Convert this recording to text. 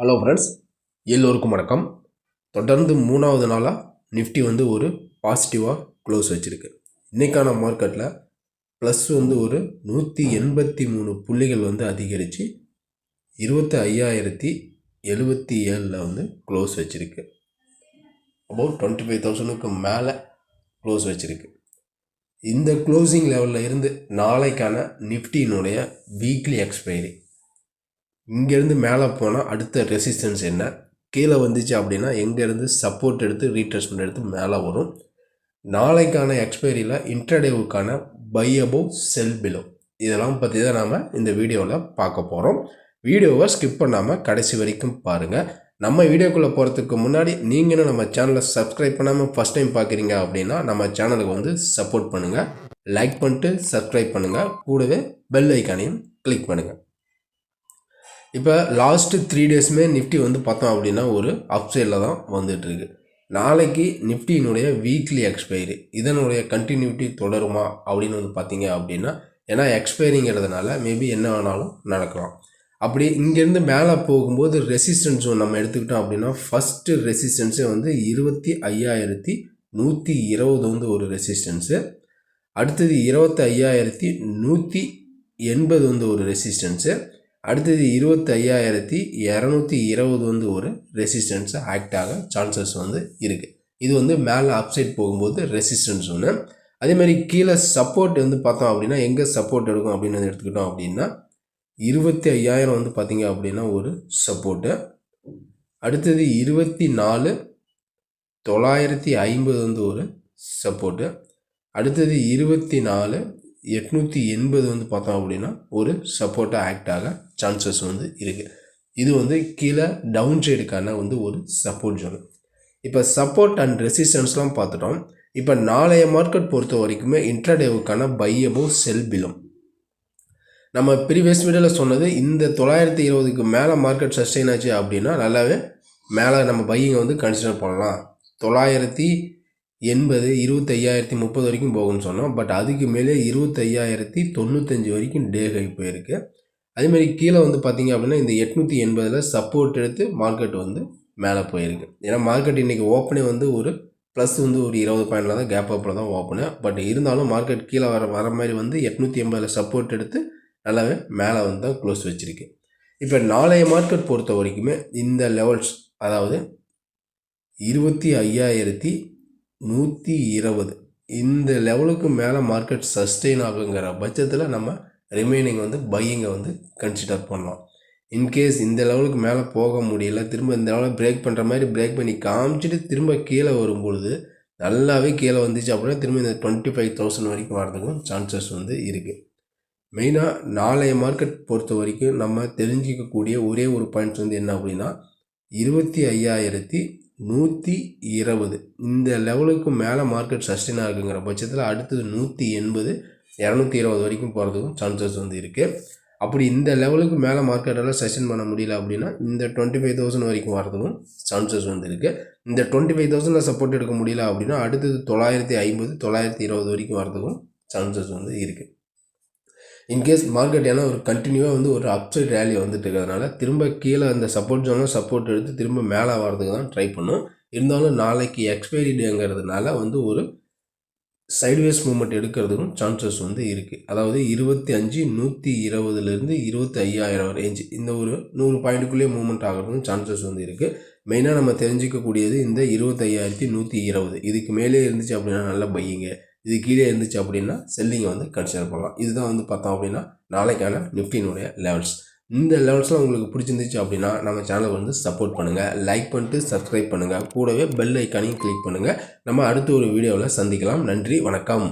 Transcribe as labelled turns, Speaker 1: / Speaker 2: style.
Speaker 1: Hello friends எல்லோருக்கும் வணக்கம். தொடர்ந்து மூணாவது நாளாக நிஃப்டி வந்து ஒரு பாசிட்டிவாக க்ளோஸ் வச்சுருக்கு. இன்றைக்கான மார்க்கெட்டில் ப்ளஸ் வந்து ஒரு நூற்றி எண்பத்தி மூணு புள்ளிகள் வந்து அதிகரித்து இருபத்தி ஐயாயிரத்தி எழுபத்தி ஏழில் வந்து க்ளோஸ் வச்சுருக்கு. அபவுட் டுவெண்ட்டி ஃபைவ் தௌசண்ட்க்கு மேலே க்ளோஸ் வச்சுருக்கு. இந்த க்ளோசிங் லெவலில் இருந்து நாளைக்கான நிஃப்டியினுடைய வீக்லி எக்ஸ்பைரி இங்கேருந்து மேலே போனால் அடுத்த ரெசிஸ்டன்ஸ் என்ன? கீழே வந்துச்சு அப்படின்னா எங்கேருந்து சப்போர்ட் எடுத்து ரீட்ரெஸ்மெண்ட் எடுத்து மேலே வரும். நாளைக்கான எக்ஸ்பைரியில் இன்டர்டேவுக்கான பை அபோவ் செல் பிலோ இதெல்லாம் பற்றி தான் நாம் இந்த வீடியோவில் பார்க்க போகிறோம் வீடியோவை ஸ்கிப் பண்ணாமல் கடைசி வரைக்கும் பாருங்கள் நம்ம வீடியோக்குள்ளே போகிறதுக்கு முன்னாடி நீங்களும் நம்ம சேனலை சப்ஸ்கிரைப் பண்ணாமல் ஃபஸ்ட் டைம் பார்க்குறீங்க அப்படின்னா நம்ம சேனலுக்கு வந்து சப்போர்ட் பண்ணுங்கள் லைக் பண்ணிட்டு சப்ஸ்கிரைப் பண்ணுங்கள் கூடவே பெல் ஐக்கானையும் கிளிக் பண்ணுங்கள் இப்போ லாஸ்ட்டு த்ரீ டேஸுமே நிஃப்டி வந்து பார்த்தோம் அப்படின்னா ஒரு அப்சைடில் தான் வந்துட்டுருக்கு நாளைக்கு நிஃப்டியினுடைய வீக்லி எக்ஸ்பைரி இதனுடைய கண்டினியூட்டி தொடருமா அப்படின்னு வந்து பார்த்தீங்க அப்படின்னா ஏன்னா எக்ஸ்பைரிங்கிறதுனால மேபி என்ன வேணாலும் நடக்கலாம். அப்படி இங்கேருந்து மேலே போகும்போது ரெசிஸ்டன்ஸ் நம்ம எடுத்துக்கிட்டோம் அப்படின்னா ஃபஸ்ட்டு ரெசிஸ்டன்ஸே வந்து இருபத்தி ஐயாயிரத்தி நூற்றி இருபது வந்து ஒரு ரெசிஸ்டன்ஸு அடுத்தது இருபத்தி ஐயாயிரத்தி நூற்றி எண்பது வந்து ஒரு ரெசிஸ்டன்ஸு அடுத்தது இருபத்தி ஐயாயிரத்தி இரநூத்தி இருபது வந்து ஒரு ரெசிஸ்டன்ஸ் ஆக்ட் ஆக சான்சஸ் வந்து இருக்குது இது வந்து மேலே அப்சைட் போகும்போது ரெசிஸ்டன்ஸ் ஒன்று அதே மாதிரி கீழே சப்போர்ட் வந்து பார்த்தோம் அப்படின்னா எங்கே சப்போர்ட் எடுக்கும் அப்படின்னு வந்து எடுத்துக்கிட்டோம் அப்படின்னா இருபத்தி ஐயாயிரம் வந்து பார்த்தீங்க அப்படின்னா ஒரு சப்போர்ட்டு அடுத்தது இருபத்தி நாலு தொள்ளாயிரத்தி ஐம்பது வந்து ஒரு சப்போர்ட்டு அடுத்தது இருபத்தி நாலு எட்நூற்றி எண்பது வந்து பார்த்தோம் அப்படின்னா ஒரு சப்போர்ட்டாக ஆக்ட் ஆக சான்சஸ் வந்து இருக்குது இது வந்து கீழே டவுன் சைடுக்கான வந்து ஒரு சப்போர்ட் ஜோன் இப்போ சப்போர்ட் அண்ட் ரெசிஸ்டன்ஸ்லாம் பார்த்துட்டோம். இப்போ நாளைய மார்க்கெட் பொறுத்த வரைக்குமே இன்ட்ராடேவுக்கான பை அபவ் செல் பிலும் நம்ம ப்ரீவியஸ் வீடியோவில் சொன்னது இந்த தொள்ளாயிரத்தி இருபதுக்கு மேலே மார்க்கெட் சஸ்டெயின் ஆச்சு அப்படின்னா நல்லாவே மேலே நம்ம பையிங்கை வந்து கன்சிடர் பண்ணலாம். தொள்ளாயிரத்தி எண்பது இருபத்தையாயிரத்தி முப்பது வரைக்கும் போகும்னு சொன்னோம். பட் அதுக்கு மேலே இருபத்தையாயிரத்தி தொண்ணூத்தஞ்சு வரைக்கும் டே ஹை போயிருக்கு. அதேமாதிரி கீழே வந்து பார்த்தீங்க அப்படின்னா இந்த எட்நூற்றி எண்பதில் சப்போர்ட் எடுத்து மார்க்கெட் வந்து மேலே போயிருக்கு. ஏன்னா மார்க்கெட் இன்றைக்கி ஓப்பனே வந்து ஒரு ப்ளஸ் வந்து ஒரு இருபது பாயிண்டில் தான் கேப் அப்பில் தான் ஓப்பனு பட் இருந்தாலும் மார்க்கெட் கீழே வர வர மாதிரி வந்து எட்நூற்றி எண்பதில் சப்போர்ட் எடுத்து நல்லாவே மேலே வந்து தான் க்ளோஸ் வச்சுருக்கு. இப்போ நாளைய மார்க்கெட் பொறுத்த வரைக்குமே இந்த லெவல்ஸ் அதாவது இருபத்தி ஐயாயிரத்தி நூற்றி இருபது. இந்த லெவலுக்கு மேலே மார்க்கெட் சஸ்டெயின் ஆகுங்கிற பட்சத்தில் நம்ம ரிமைனிங் வந்து பையிங்கை வந்து கன்சிடர் பண்ணலாம். இன்கேஸ் இந்த லெவலுக்கு மேலே போக முடியல திரும்ப இந்த லெவலில் பிரேக் பண்ணுற மாதிரி பிரேக் பண்ணி காமிச்சிட்டு திரும்ப கீழே வரும்பொழுது நல்லாவே கீழே வந்துச்சு அப்படின்னா திரும்ப இந்த டுவெண்ட்டி ஃபைவ் தௌசண்ட் வரைக்கும் வரதுக்கும் சான்சஸ் வந்து இருக்குது மெயினாக நாளைய மார்க்கெட் பொறுத்த வரைக்கும் நம்ம தெரிஞ்சிக்கக்கூடிய ஒரே ஒரு பாயிண்ட்ஸ் வந்து என்ன அப்படின்னா இருபத்தி ஐயாயிரத்தி நூற்றி இருபது. இந்த லெவலுக்கு மேலே மார்க்கெட் சஸ்டெயின் ஆகுங்கிற பட்சத்தில் அடுத்தது நூற்றி எண்பது இரநூத்தி இருபது வரைக்கும் போகிறதுக்கும் சான்சஸ் வந்து இருக்குது அப்படி இந்த லெவலுக்கு மேலே மார்க்கெட்டால் சஸ்டெயின் பண்ண முடியல அப்படின்னா இந்த டுவெண்ட்டி ஃபைவ் தௌசண்ட் வரைக்கும் வரதுக்கும் சான்சஸ் வந்து இருக்குது இந்த டுவெண்ட்டி ஃபைவ் தௌசண்டில் சப்போர்ட் எடுக்க முடியல அப்படின்னா அடுத்தது தொள்ளாயிரத்தி ஐம்பது தொள்ளாயிரத்தி இருபது வரைக்கும் வரதுக்கும் சான்சஸ் வந்து இருக்குது இன்கேஸ் மார்க்கெட் ஏன்னா ஒரு கண்டினியூவாக வந்து ஒரு அப்சைட் ரேலி வந்துட்டு இருக்கிறதுனால திரும்ப கீழே அந்த சப்போர்ட் ஜோனில் சப்போர்ட் எடுத்து திரும்ப மேலே வரதுக்கு தான் ட்ரை பண்ணும். இருந்தாலும் நாளைக்கு எக்ஸ்பைரி டேங்கிறதுனால வந்து ஒரு சைட்வேஸ் மூமெண்ட் எடுக்கிறதுக்கும் சான்சஸ் வந்து இருக்குது அதாவது இருபத்தி அஞ்சு நூற்றி இருபதுலேருந்து இருபத்தி ஐயாயிரம் ரேஞ்சு இந்த ஒரு நூறு பாயிண்ட்டுக்குள்ளேயே மூவ்மெண்ட் ஆகிறதுக்கும் சான்சஸ் வந்து இருக்குது மெயினாக நம்ம தெரிஞ்சிக்கக்கூடியது இந்த இருபத்தையாயிரத்தி நூற்றி இருபது. இதுக்கு மேலே இருந்துச்சு அப்படின்னா நல்லா பையிங்க இது கீழே இருந்துச்சு அப்படின்னா செல்லிங்கை வந்து கன்சிடர் பண்ணலாம். இதுதான் வந்து பார்த்தோம் அப்படின்னா நாளைக்கான நிஃப்டினுடைய லெவல்ஸ் இந்த லெவல்ஸ்லாம் உங்களுக்கு பிடிச்சிருந்துச்சு அப்படின்னா நம்ம சேனலை வந்து சப்போர்ட் பண்ணுங்கள் லைக் பண்ணிட்டு சப்ஸ்கிரைப் பண்ணுங்கள் கூடவே பெல் ஐக்கானையும் கிளிக் பண்ணுங்கள் நம்ம அடுத்த ஒரு வீடியோவில் சந்திக்கலாம். நன்றி வணக்கம்.